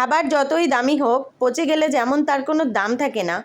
খাবার যতই দামি হোক পচে গেলে যেমন তার কোনো দাম থাকে না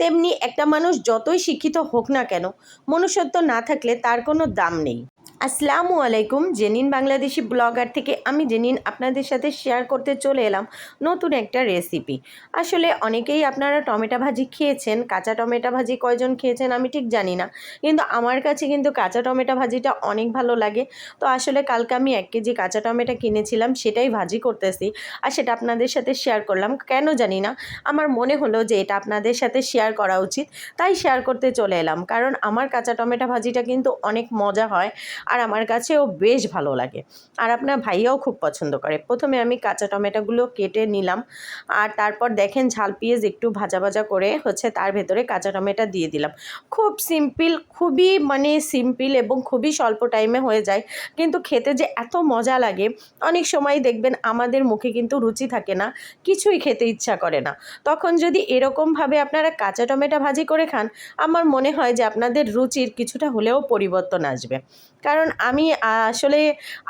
তেমনি একটা মানুষ যতই শিক্ষিত হোক না কেন, মনুষ্যত্ব না থাকলে তার কোনো দাম নেই। আসসালামু আলাইকুম, জেনিন বাংলাদেশি ব্লগার থেকে আমি জেনিন আপনাদের সাথে শেয়ার করতে চলে এলাম নতুন একটা রেসিপি। আসলে অনেকেই আপনারা টমেটো ভাজি খেয়েছেন, কাঁচা টমেটো ভাজি কয়জন খেয়েছেন আমি ঠিক জানি না, কিন্তু আমার কাছে কিন্তু কাঁচা টমেটো ভাজিটা অনেক ভালো লাগে। তো আসলে কালকে আমি এক কেজি কাঁচা টমেটো কিনেছিলাম, সেটাই ভাজি করতেছি আর সেটা আপনাদের সাথে শেয়ার করলাম। কেন জানি না, আমার মনে হলো যে এটা আপনাদের সাথে শেয়ার করা উচিত। তাই শেয়ার করতে চলে এলাম। কারণ আমার কাঁচা টমেটো ভাজিটা কিন্তু অনেক মজা হয় আর আমার কাছেও বেশ ভালো লাগে। আর আপনার ভাইয়াও খুব পছন্দ করে। প্রথমে আমি কাঁচা টমেটোগুলো কেটে নিলাম। আর তারপর দেখেন ঝাল পেঁয়াজ একটু ভাজা ভাজা করে হচ্ছে তার ভেতরে কাঁচা টমেটো দিয়ে দিলাম। খুব সিম্পল খুবই মানে সিম্পল এবং খুবই স্বল্প টাইমে হয়ে যায়। কিন্তু খেতে যে এত মজা লাগে, অনেক সময় দেখবেন আমাদের মুখে কিন্তু রুচি থাকে না, কিছুই খেতে ইচ্ছা করে না। তখন যদি এরকমভাবে আপনারা কাঁচা টমেটো ভাজি করে খান, আমার মনে হয় যে আপনাদের রুচির কিছুটা হলেও পরিবর্তন আসবে। কারণ আমি আসলে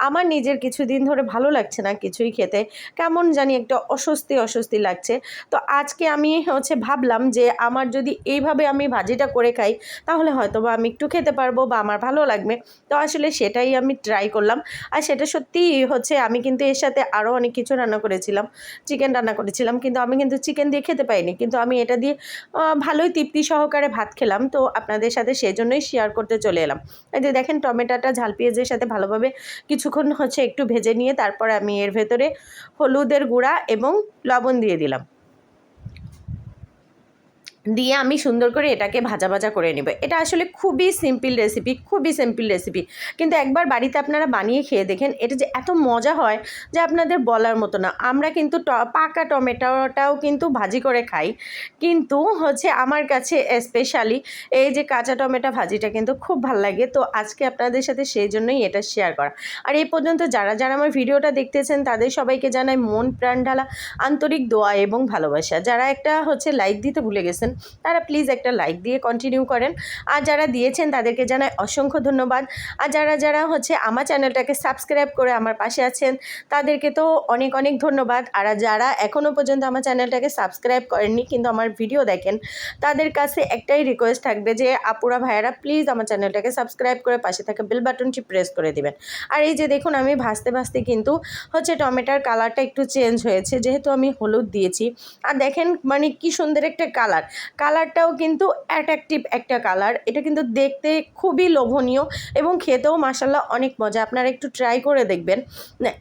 আমার নিজের কিছুদিন ধরে ভালো লাগছে না কিছুই খেতে, কেমন জানি একটা অস্বস্তি অস্বস্তি লাগছে। তো আজকে আমি হচ্ছে ভাবলাম যে আমার যদি এইভাবে আমি ভাজিটা করে খাই, তাহলে হয়তো বা আমি একটু খেতে পারব বা আমার ভালো লাগবে। তো আসলে সেটাই আমি ট্রাই করলাম। আর সেটা সত্যি হচ্ছে আমি কিন্তু এর সাথে আরও অনেক কিছু রান্না করেছিলাম চিকেন রান্না করেছিলাম, কিন্তু আমি কিন্তু চিকেন দিয়ে খেতে পাইনি। কিন্তু আমি এটা দিয়ে ভালোই তৃপ্তি সহকারে ভাত খেলাম, তো আপনাদের সাথে সেই জন্যই শেয়ার করতে চলে এলাম। এই যে দেখেন, টমেটোটা ঝাল পেঁয়াজের সাথে ভালোভাবে কিছুক্ষণ হচ্ছে একটু ভেজে নিয়ে, তারপর আমি এর ভেতরে হলুদের গুঁড়া এবং লবণ দিয়ে দিলাম। দিয়ে আমি সুন্দর করে এটাকে ভাজা ভাজা করে নেব। এটা আসলে খুবই সিম্পল রেসিপি খুবই সিম্পল রেসিপি কিন্তু একবার বাড়িতে আপনারা বানিয়ে খেয়ে দেখেন, এটা যে এত মজা হয় যে আপনাদের বলার মতো না। আমরা কিন্তু পাকা টমেটোটাও কিন্তু ভাজি করে খাই। কিন্তু হচ্ছে আমার কাছে স্পেশালি এই যে কাঁচা টমেটো ভাজিটা কিন্তু খুব ভালো লাগে। তো আজকে আপনাদের সাথে সেই জন্যই এটা শেয়ার করা। আর এই পর্যন্ত যারা যারা আমার ভিডিওটা দেখতেছেন, তাদের সবাইকে জানাই মন প্রাণ ঢালা, আন্তরিক দোয়া এবং ভালোবাসা। যারা একটা হচ্ছে লাইক দিতে ভুলে গেছেন তারা প্লিজ একটা লাইক দিয়ে কন্টিনিউ করেন। আর যারা দিয়েছেন তাদেরকে জানাই অসংখ্য ধন্যবাদ। আর যারা যারা হচ্ছে আমার চ্যানেলটাকে সাবস্ক্রাইব করে আমার পাশে আছেন, তাদেরকে তো অনেক অনেক ধন্যবাদ। আর যারা এখনও পর্যন্ত আমার চ্যানেলটাকে সাবস্ক্রাইব করেননি, কিন্তু আমার ভিডিও দেখেন, তাদের কাছে একটাই রিকোয়েস্ট থাকবে যে, আপুরা ভাইয়ারা প্লিজ আমার চ্যানেলটাকে সাবস্ক্রাইব করে পাশে থাকা বেল বাটনটি প্রেস করে দিবেন। আর এই যে দেখুন, আমি ভাসতে ভাসতে কিন্তু হচ্ছে টমেটোর কালারটা একটু চেঞ্জ হয়েছে, যেহেতু আমি হলুদ দিয়েছি। আর দেখেন মানে কি সুন্দর একটা কালার কালারটাও কিন্তু অ্যাট্রাকটিভ একটা কালার। এটা কিন্তু দেখতে খুবই লোভনীয় এবং খেতেও মাসাল্লাহ অনেক মজা। আপনারা একটু ট্রাই করে দেখবেন।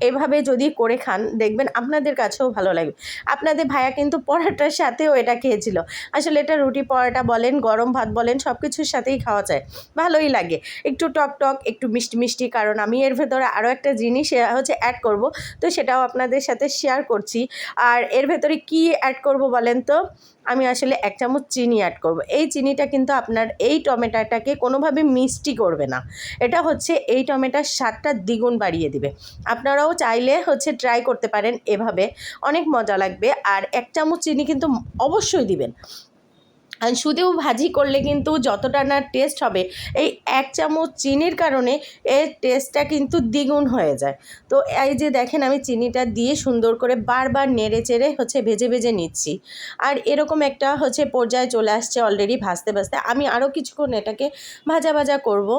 এভাবে যদি করে খান, দেখবেন আপনাদের কাছেও ভালো লাগবে। আপনাদের ভাইয়া কিন্তু পরোটার সাথেও এটা খেয়েছিল। আসলে এটা রুটি পরোটা বলেন, গরম ভাত বলেন সব কিছুর সাথেই খাওয়া যায়। ভালোই লাগে। একটু টক টক, একটু মিষ্টি মিষ্টি, কারণ আমি এর ভেতরে আরও একটা জিনিস হচ্ছে অ্যাড করব। তো সেটাও আপনাদের সাথে শেয়ার করছি। আর এর ভেতরে কি অ্যাড করব বলেন তো? আমি আসলে এক চামচ চিনি অ্যাড করব। এই চিনিটা কিন্তু আপনার এই টমেটোটাকে কোনোভাবে মিষ্টি করবে না। এটা হচ্ছে এই টমেটার স্বাদটা দ্বিগুণ বাড়িয়ে দিবে। আপনারাও চাইলে হচ্ছে ট্রাই করতে পারেন এভাবে। অনেক মজা লাগবে। আর এক চামচ চিনি কিন্তু অবশ্যই দিবেন। শুধু ভাজি করলে কিন্তু যতটা না টেস্ট হবে, এই এক চামচ চিনির কারণে এর টেস্টটা কিন্তু দ্বিগুণ হয়ে যায়। তো এই যে দেখেন আমি চিনিটা দিয়ে সুন্দর করে বারবার নেড়ে চেড়ে হচ্ছে ভেজে ভেজে নিচ্ছি। আর এরকম একটা হচ্ছে পর্যায়ে চলে আসছে অলরেডি ভাজতে ভাজতে। আমি আরও কিছুক্ষণ এটাকে ভাজা ভাজা করব।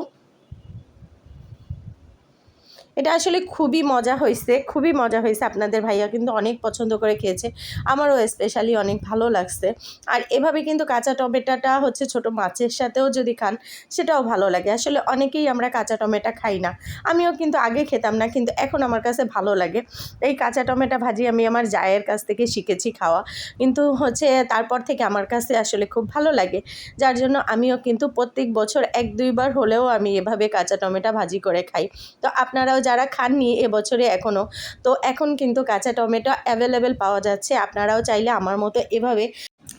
এটা আসলে খুবই মজা হয়েছে, খুবই মজা হয়েছে আপনাদের ভাইয়া কিন্তু অনেক পছন্দ করে খেয়েছে, আমারও স্পেশালি অনেক ভালো লাগছে। আর এভাবে কিন্তু কাঁচা টমেটোটা হচ্ছে ছোট মাছের সাথেও যদি খান, সেটাও ভালো লাগে। আসলে অনেকেই আমরা কাঁচা টমেটা খাই না, আমিও কিন্তু আগে খেতাম না, কিন্তু এখন আমার কাছে ভালো লাগে। এই কাঁচা টমেটো ভাজি আমি আমার জায়ের কাছ থেকে শিখেছি খাওয়া, কিন্তু হচ্ছে তারপর থেকে আমার কাছে আসলে খুব ভালো লাগে। যার জন্য আমিও কিন্তু প্রত্যেক বছর এক দুইবার হলেও আমি এভাবে কাঁচা টমেটা ভাজি করে খাই। তো আপনারাও যারা খাননি এবছরে এখনও তো এখন কিন্তু কাঁচা টমেটো অ্যাভেলেবেল পাওয়া যাচ্ছে। আপনারাও চাইলে আমার মতো এভাবে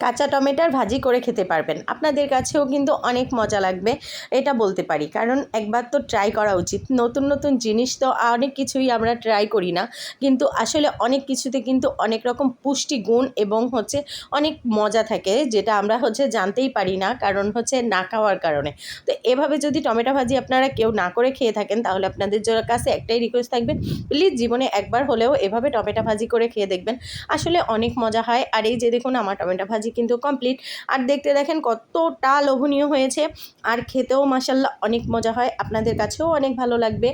কাঁচা টমেটোর ভাজি করে খেতে পারবেন। আপনাদের কাছেও কিন্তু অনেক মজা লাগবে, এটা বলতে পারি। কারণ একবার তো ট্রাই করা উচিত। নতুন নতুন জিনিস তো অনেক কিছুই আমরা ট্রাই করি না। কিন্তু আসলে অনেক কিছুতে কিন্তু অনেক রকম পুষ্টি গুণ এবং হচ্ছে অনেক মজা থাকে, যেটা আমরা হচ্ছে জানতেই পারি না, কারণ হচ্ছে না খাওয়ার কারণে। তো এভাবে যদি টমেটো ভাজি আপনারা কেউ না করে খেয়ে থাকেন, তাহলে আপনাদের কাছে একটাই রিকোয়েস্ট থাকবে প্লিজ জীবনে একবার হলেও এভাবে টমেটো ভাজি করে খেয়ে দেখবেন। আসলে অনেক মজা হয়। আর এই যে দেখুন, আমার টমেটো ভাজি কিন্তু কমপ্লিট আর দেখতে দেখেন কতটা লোভনীয় হয়েছে। আর খেতেও মাসাল্লাহ অনেক মজা হয়। আপনাদের কাছেও অনেক ভালো লাগবে,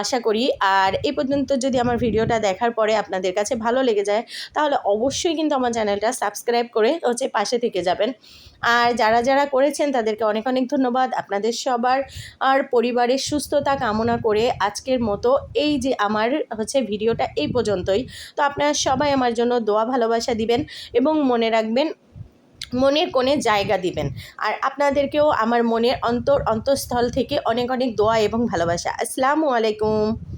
আশা করি। আর এই পর্যন্ত যদি আমার ভিডিওটা দেখার পরে আপনাদের কাছে ভালো লেগে যায়, তাহলে অবশ্যই কিন্তু আমার চ্যানেলটা সাবস্ক্রাইব করে হচ্ছে পাশে থেকে যাবেন। আর যারা যারা করেছেন, তাদেরকে অনেক অনেক ধন্যবাদ। আপনাদের সবার আর পরিবারের সুস্থতা কামনা করে আজকের মতো এই যে আমার হচ্ছে ভিডিওটা এই পর্যন্তই। তো আপনারা সবাই আমার জন্য দোয়া ভালোবাসা দিবেন এবং মনে রাখবেন মনের কোণে জায়গা দিবেন। আর আপনাদেরকেও আমার মনের অন্তর, অন্তঃস্থল থেকে অনেক অনেক দোয়া এবং ভালোবাসা। আসসালামু আলাইকুম।